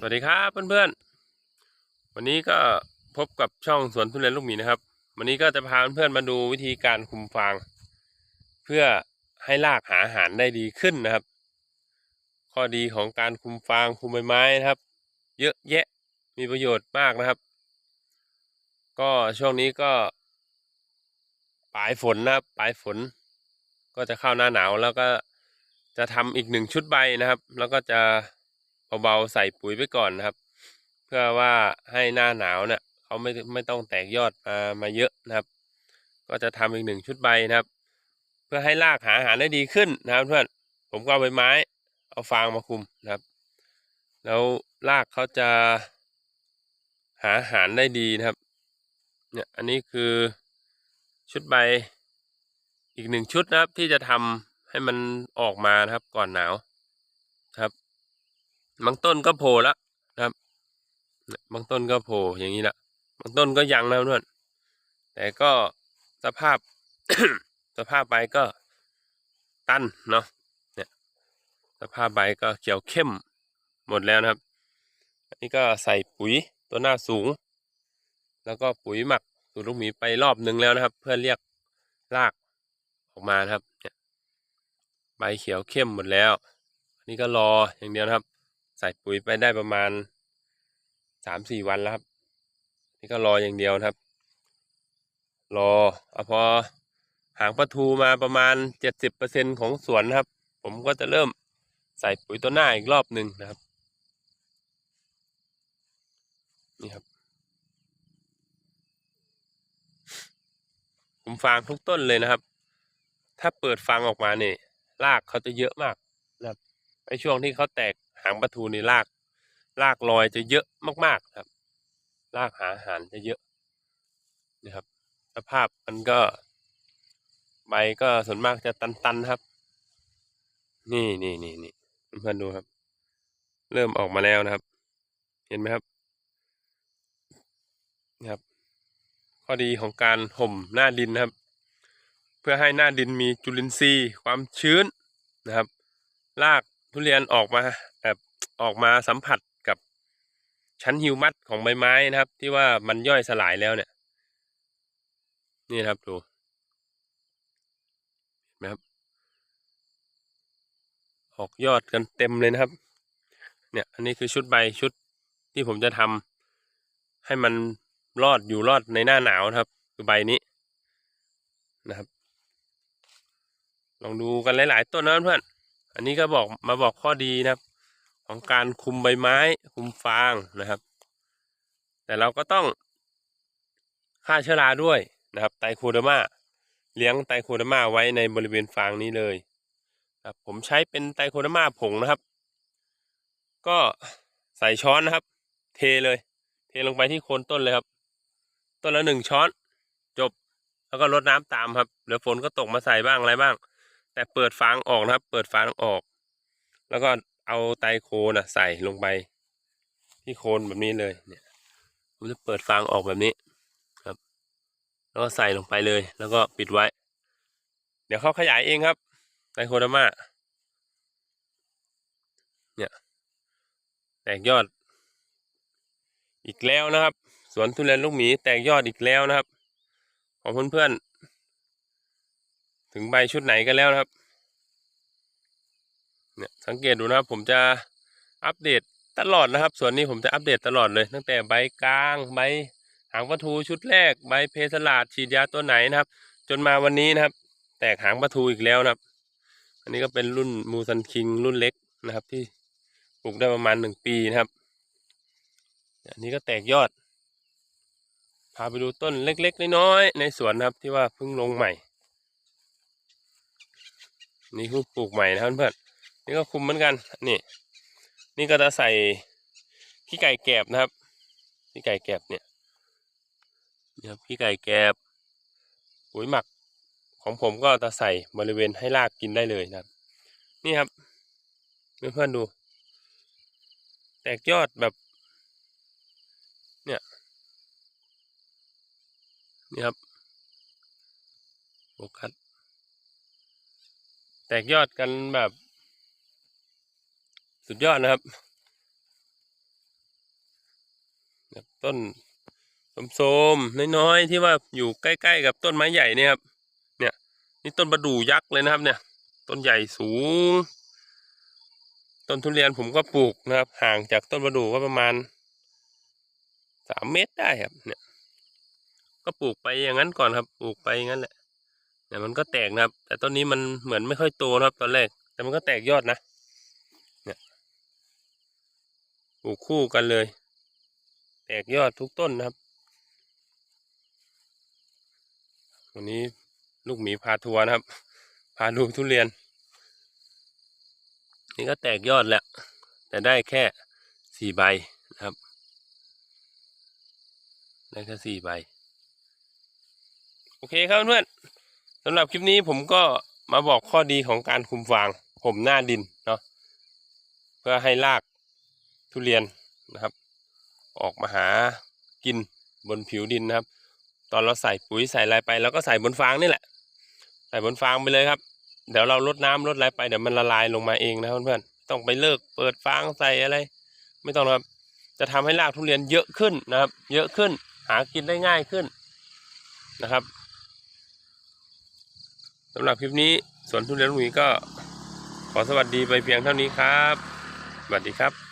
สวัสดีครับเพื่อนๆ วันนี้ก็พบกับช่องสวนทุเรียนลูกหมีนะครับ วันนี้ก็จะพาเพื่อนๆมาดูวิธีการคุมฟาง เพื่อให้รากหาอาหารได้ดีขึ้นนะครับ ข้อดีของการคุมฟางคุมใบไม้นะครับ เยอะแยะมีประโยชน์มากนะครับ ก็ช่วงนี้ก็ปลายฝนนะครับปลายฝน ก็จะเข้าหน้าหนาวแล้วก็จะทำอีกหนึ่งชุดใบนะครับ แล้วก็จะ เบาๆใส่ปุ๋ยไปก่อนนะครับ เพื่อว่าให้หน้าหนาวเนี่ยเขาไม่ไม่ต้องแตกยอดมามาเยอะนะครับ ก็จะทำอีกหนึ่งชุดใบนะครับ เพื่อให้รากหาอาหารได้ดีขึ้นนะครับเพื่อนผมก็เอาใบไม้เอาฟางมาคุมนะครับ แล้วรากเขาจะหาอาหารได้ดีนะครับ เนี่ยอันนี้คือชุดใบอีกหนึ่งชุดนะครับที่จะทำให้มันออกมานะครับก่อนหนาวครับ บางต้นก็โผล่แล้วนะครับ บางต้นก็โผล่อย่างนี้ละบางต้นก็ยังนะเพื่นแต่ก็สภาพสภาพใบก็ตันเนาะเนี่ยสภาพใบก็เขียวเข้มหมดแล้วนะครับอันนี้ก็ใส่ปุ๋ยตัวหน้าสูง แล้วก็ปุ๋ยหมักสูตรลูกหมีไปรอบหนึ่งแล้วนะครับ เพื่อเรียกรากออกมานะครับ เนี่ยใบเขียวเข้มหมดแล้ว อันนี้ก็รออย่างเดียวนะครับ ใส่ปุ๋ยไปได้ประมาณสามสี่วันแล้วครับ นี่ก็รออย่างเดียวนะครับ รอเอาพอหางปลาทูมาประมาณเจ็ดสิบเปอร์เซ็นของสวนนะครับ ผมก็จะเริ่มใส่ปุ๋ยตัวหน้าอีกรอบหนึ่งนะครับ นี่ครับผมฟางทุกต้นเลยนะครับ ถ้าเปิดฟางออกมาเนี่ยรากเขาจะเยอะมากนะครับในช่วงที่เขาแตกางปลาทูนี่รากรากลอยจะเยอะมากๆครับรากหาอาหารจะเยอะนะครับ สภาพมันก็ใบก็ส่วนมากจะตันๆครับ นี่นี่นี่นี่เพื่อนดูครับ เริ่มออกมาแล้วนะครับ เห็นไหมครับนะครับ ข้อดีของการห่มหน้าดินนะครับ เพื่อให้หน้าดินมีจุลินทรีย์ความชื้นนะครับ รากทุเรียนออกมา ออกมาสัมผัสกับชั้นฮิวมัสของใบไม้นะครับ ที่ว่ามันย่อยสลายแล้วเนี่ย นี่ครับดูเห็นไหมครับ ออกยอดกันเต็มเลยนะครับ เนี่ย อันนี้คือชุดใบชุดที่ผมจะทำให้มันรอดอยู่รอดในหน้าหนาวนะครับคือใบนี้นะครับ ลองดูกันหลาย ๆ ต้นนะเพื่อน อันนี้ก็บอกมาบอกข้อดีนะครับ ของการคุมใบไม้ คุมฟางนะครับ แต่เราก็ต้องฆ่าเชื้อราด้วยนะครับ ไตโคเดอร์มาเลี้ยงไตโคเดอร์มาไว้ในบริเวณฟางนี้เลยครับผมใช้เป็นไตโคเดอร์มาผงนะครับ ก็ใส่ช้อนนะครับ เทเลย เทลงไปที่โคนต้นเลยครับ ต้นละหนึ่งช้อน จบ แล้วก็รดน้ำตามครับเดี๋ยวฝนก็ตกมาใส่บ้างอะไรบ้าง แต่เปิดฟางออกนะครับ เปิดฟางออก แล้วก็ เอาไตโคนอะใส่ลงไป ที่โคนแบบนี้เลยเนี่ยผมจะเปิดฟางออกแบบนี้ครับ แล้วก็ใส่ลงไปเลย แล้วก็ปิดไว้ เดี๋ยวเขาขยายเองครับไตโคดามาเนี่ยแตกยอด อีกแล้วนะครับ สวนทุเรียนลูกหมีแตกยอดอีกแล้วนะครับ ของเพื่อนๆถึงใบชุดไหนกันแล้วนะครับ เนี่ยสังเกตดูนะครับผมจะอัปเดตตลอดนะครับ ส่วนนี้ผมจะอัปเดตตลอดเลย ตั้งแต่ใบกลางใบหางปลาทูชุดแรกใบเพสลาดฉีดยาตัวไหนนะครับ จนมาวันนี้นะครับ แตกหางปลาทูอีกแล้วนะครับ อันนี้ก็เป็นรุ่นมูซันคิงรุ่นเล็กนะครับ ที่ปลูกได้ประมาณหนึ่งปีนะครับอันนี้ก็แตกยอด พาไปดูต้นเล็กๆน้อยๆในสวนนะครับที่ว่าเพิ่งลงใหม่ นี่เพิ่งปลูกใหม่นะครับเพื่อน นี่ก็คุมเหมือนกัน นี่ นี่ก็จะใส่ขี้ไก่แกบนะครับขี้ไก่แกบเนี่ยนี่ครับขี้ไก่แกบปุ๋ยหมักของผมก็จะใส่บริเวณให้รากกินได้เลยนะครับ นี่ครับเพื่อนๆดู แตกยอดแบบ เนี่ยนี่ครับโฟกัสแตกยอดกันแบบ สุดยอดนะครับ ต้นโสมๆน้อยๆที่ว่าอยู่ใกล้ ๆ กับต้นไม้ใหญ่เนี่ยครับ เนี่ย นี่ต้นประดู่ยักษ์เลยนะครับ เนี่ย ต้นใหญ่สูง ต้นทุเรียนผมก็ปลูกนะครับ ห่างจากต้นประดู่ก็ประมาณสามเมตรได้ครับ เนี่ย ก็ปลูกไปอย่างนั้นก่อนครับ ปลูกไปอย่างนั้นแหละเนี่ยมันก็แตกนะครับ แต่ต้นนี้มันเหมือนไม่ค่อยโตนะครับ ตอนแรก แต่มันก็แตกยอดนะ เนี่ยป ลูกคู่กันเลย แตกยอดทุกต้นนะครับ วันนี้ลูกหมีพาทัวร์นะครับ พาดูทุเรียน นี่ก็แตกยอดแล้วแต่ได้แค่สี่ใบนะครับ ได้แค่สี่ใบ โอเคครับเพื่อนสำหรับคลิปนี้ผมก็มาบอกข้อดีของการคุมฟางผมหน้าดินเนาะเพื่อให้ราก ทุเรียนนะครับ ออกมาหากินบนผิวดินนะครับ ตอนเราใส่ปุ๋ยใส่อะไรไปเราก็ใส่บนฟางนี่แหละ ใส่บนฟางไปเลยครับ เดี๋ยวเราลดน้ำลดอะไรไปเดี๋ยวมันละลายลงมาเองนะเพื่อนๆต้องไปเลิกเปิดฟางใส่อะไร ไม่ต้องครับ จะทำให้รากทุเรียนเยอะขึ้นนะครับ เยอะขึ้นหากินได้ง่ายขึ้นนะครับสำหรับคลิปนี้สวนทุเรียนลุงหมีก็ขอสวัสดีไปเพียงเท่านี้ครับ สวัสดีครับ